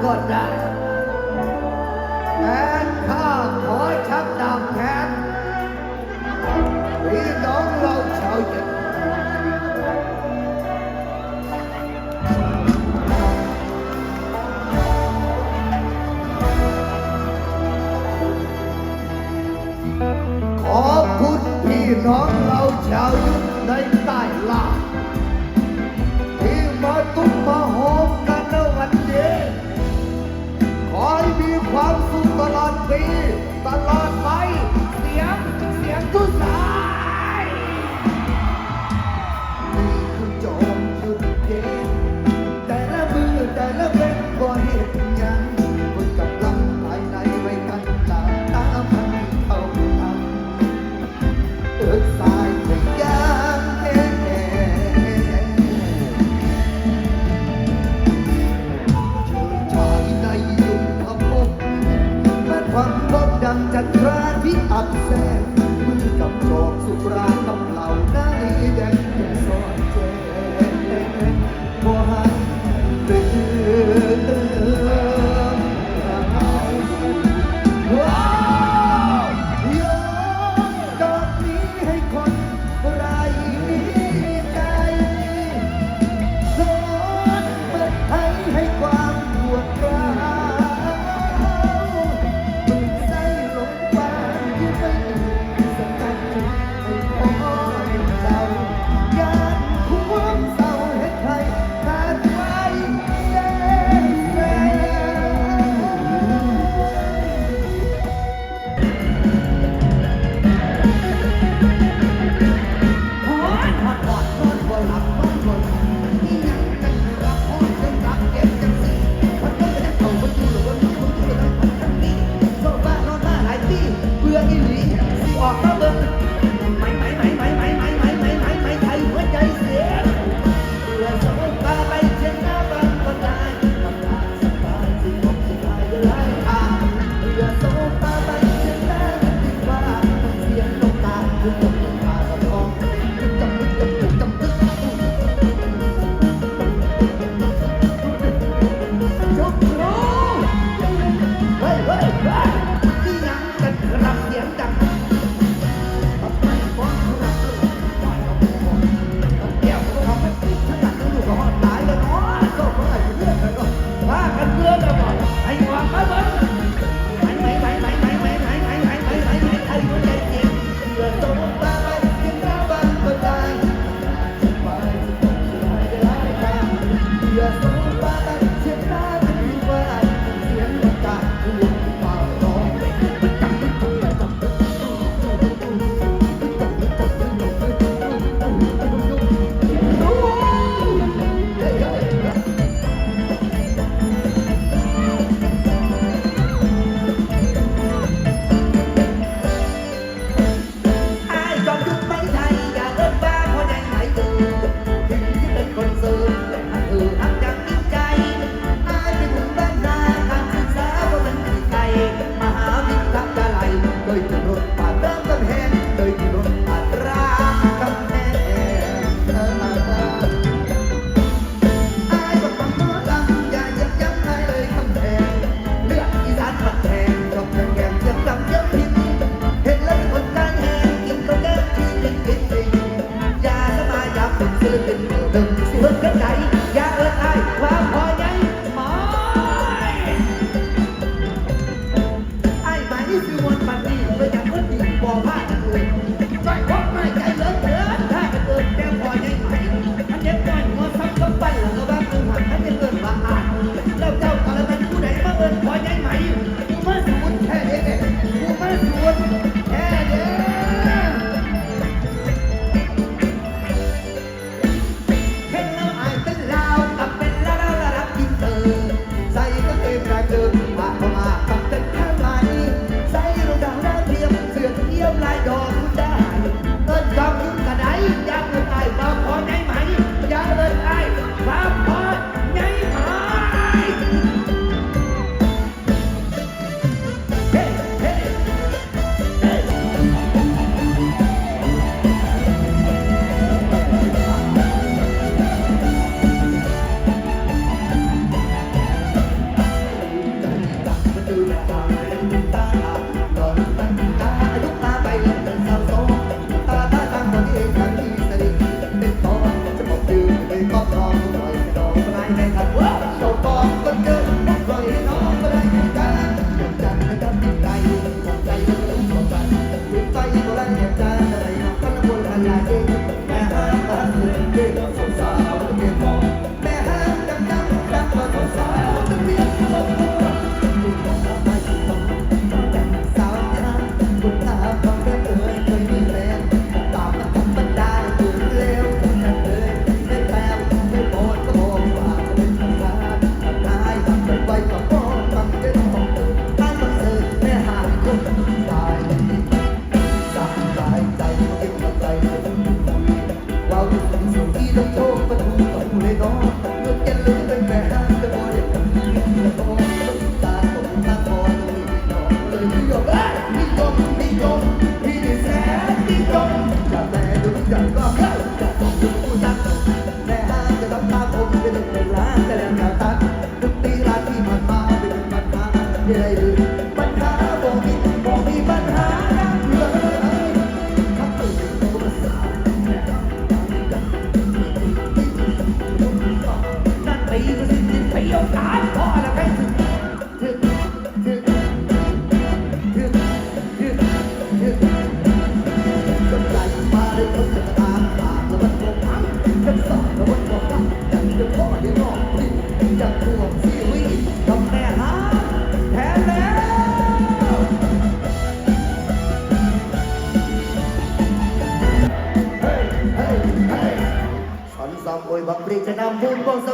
acordar.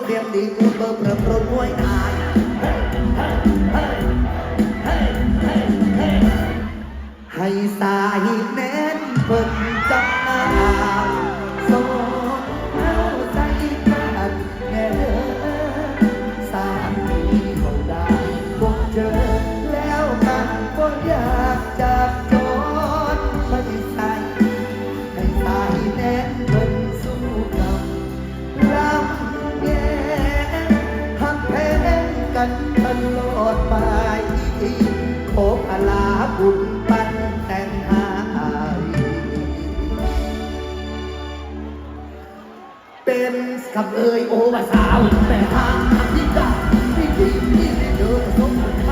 เรียมดีเพื่อเพิ่มเพิ่มรถห้วยนายัำเลยโอภาสาวแต่ทางนที่ได้ที่ที่ที่เจอประสบ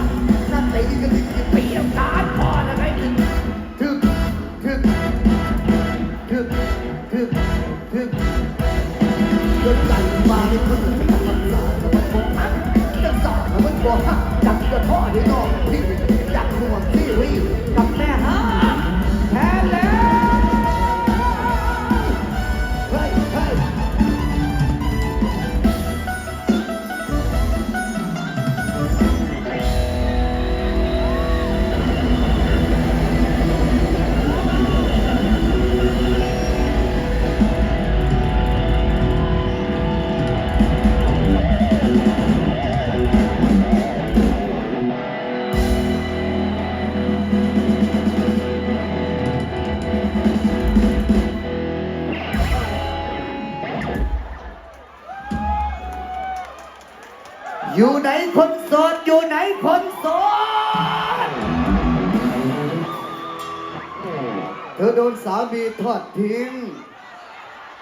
สามีทอดทิ้ง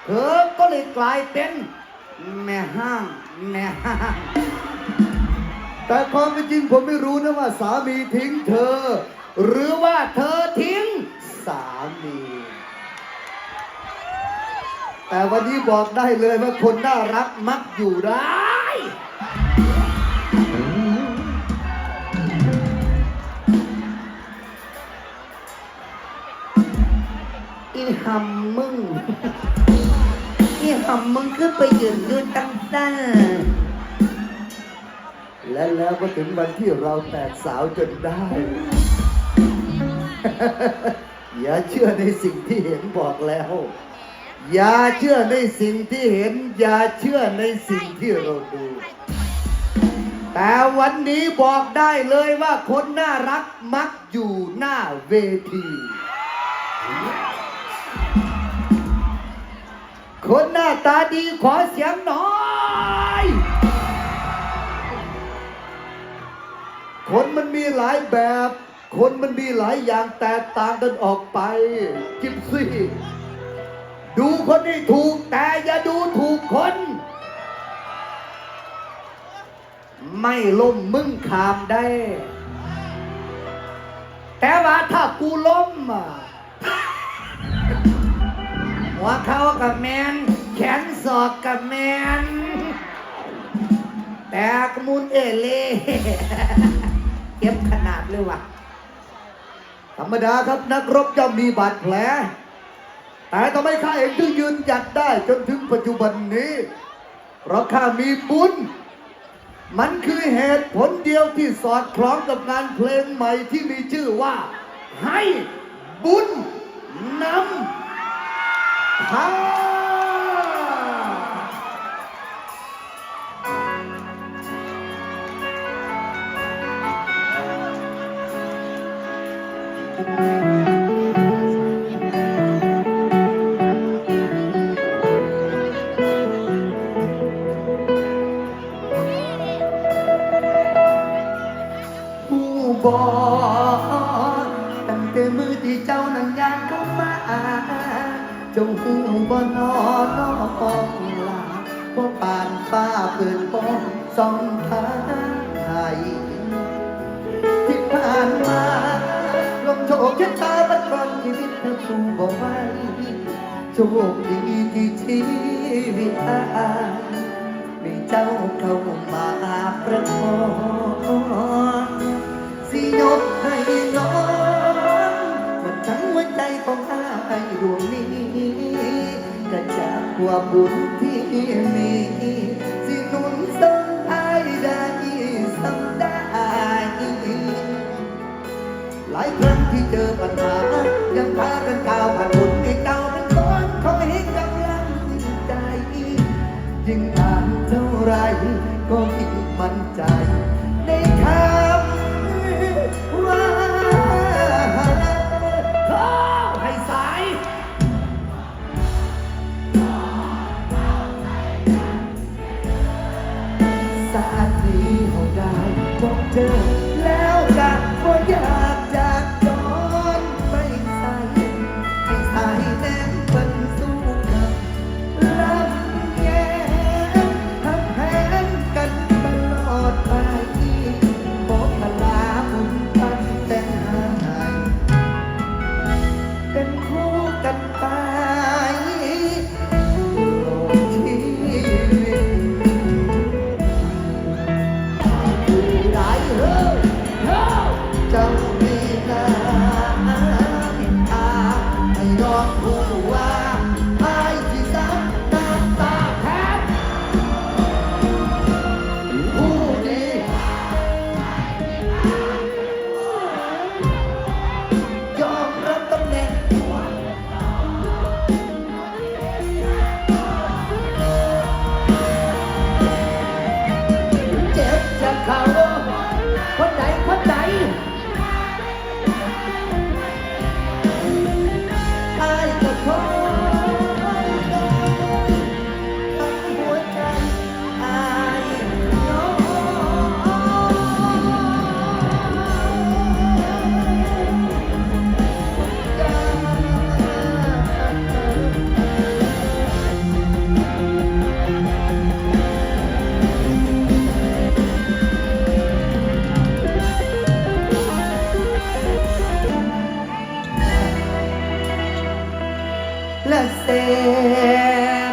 เธอก็เลยกลายเป็น แม่ห้าง แม่ห้าง แต่ความเป็นจริงผมไม่รู้นะว่าสามีทิ้งเธอ หรือว่าเธอทิ้งสามี แต่วันนี้บอกได้เลยว่าคนน่ารักมักอยู่ได้ อีหำมึง อีหำมึงคือไปยืนดูตั้งแต่และแล้วก็ถึงวันที่เราแตกสาวจนได้ อย่าเชื่อในสิ่งที่เห็นบอกแล้ว อย่าเชื่อในสิ่งที่เห็น อย่าเชื่อในสิ่งที่เราดู แต่วันนี้บอกได้เลยว่าคนน่ารักมักอยู่หน้าเวที คนหน้าตาดีขอเสียงหน่อย คนมันมีหลายแบบ คนมันมีหลายอย่างแตกต่างกันออกไป กิบซี่ ดูคนที่ถูกแต่อย่าดูถูกคน ไม่ล้มมึงขามได้ แต่ว่าถ้ากูล้มอะ หัวเขากับแมนแขนศอกกับแมนแต่กมุนเอเล่เก็บขนาดเลยวะธรรมดาครับนักรบย่อมมีบาดแผล แต่ทำไมข้าเองถึงยืนหยัดได้จนถึงปัจจุบันนี้ เพราะข้ามีบุญ มันคือเหตุผลเดียวที่สอดคล้องกับงานเพลงใหม่ที่มีชื่อว่า ให้บุญนำ พ จงหูบ่นอนน้องลาบ่ปานฟ้าเปิดป้องสองทางให้ที่ผ่านมาลมโชคชะตาบัดกอนชีวิตเธอสู้บ่ไหวโชคดีที่ชีวิตอายมีเจ้าเข้ามาประคอง วามบุญที่มีสิหนุนส่งอายได้สำได้ หลายครั้งที่เจอปัญหา ยังพากันก้าวผ่านบุญให้เก่าเป็นคนคอยให้กำลังใจยิ่งผ่านเท่าไรก็ยิ่ง และเส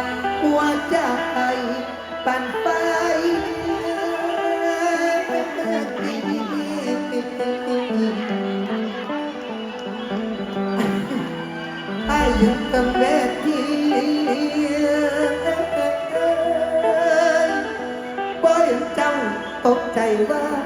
กหัวใจปั่นไฟให้ยืนตั้งเวทีบ่เห็นเจ้าตกใจว่า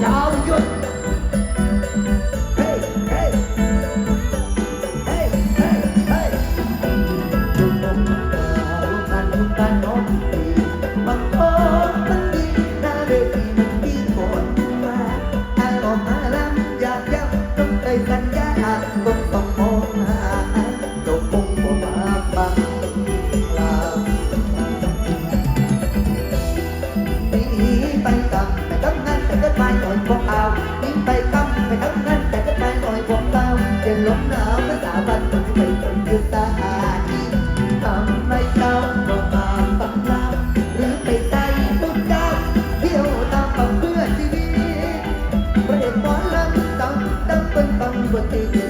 เช้าหยุดเฮ้เฮ้เฮ้เฮ้ เพื่อชีวิตเรียนหมอลำตั้งตั้งเป็นตั้งบที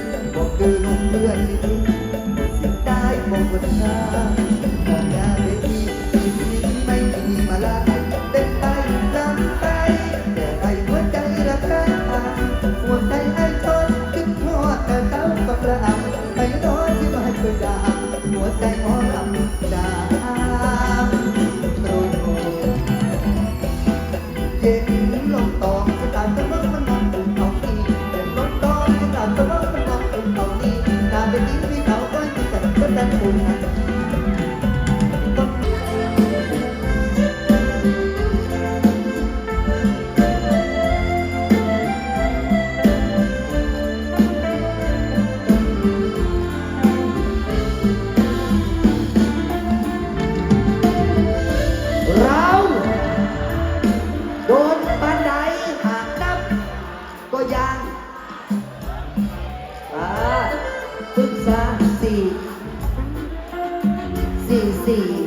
สี่สี่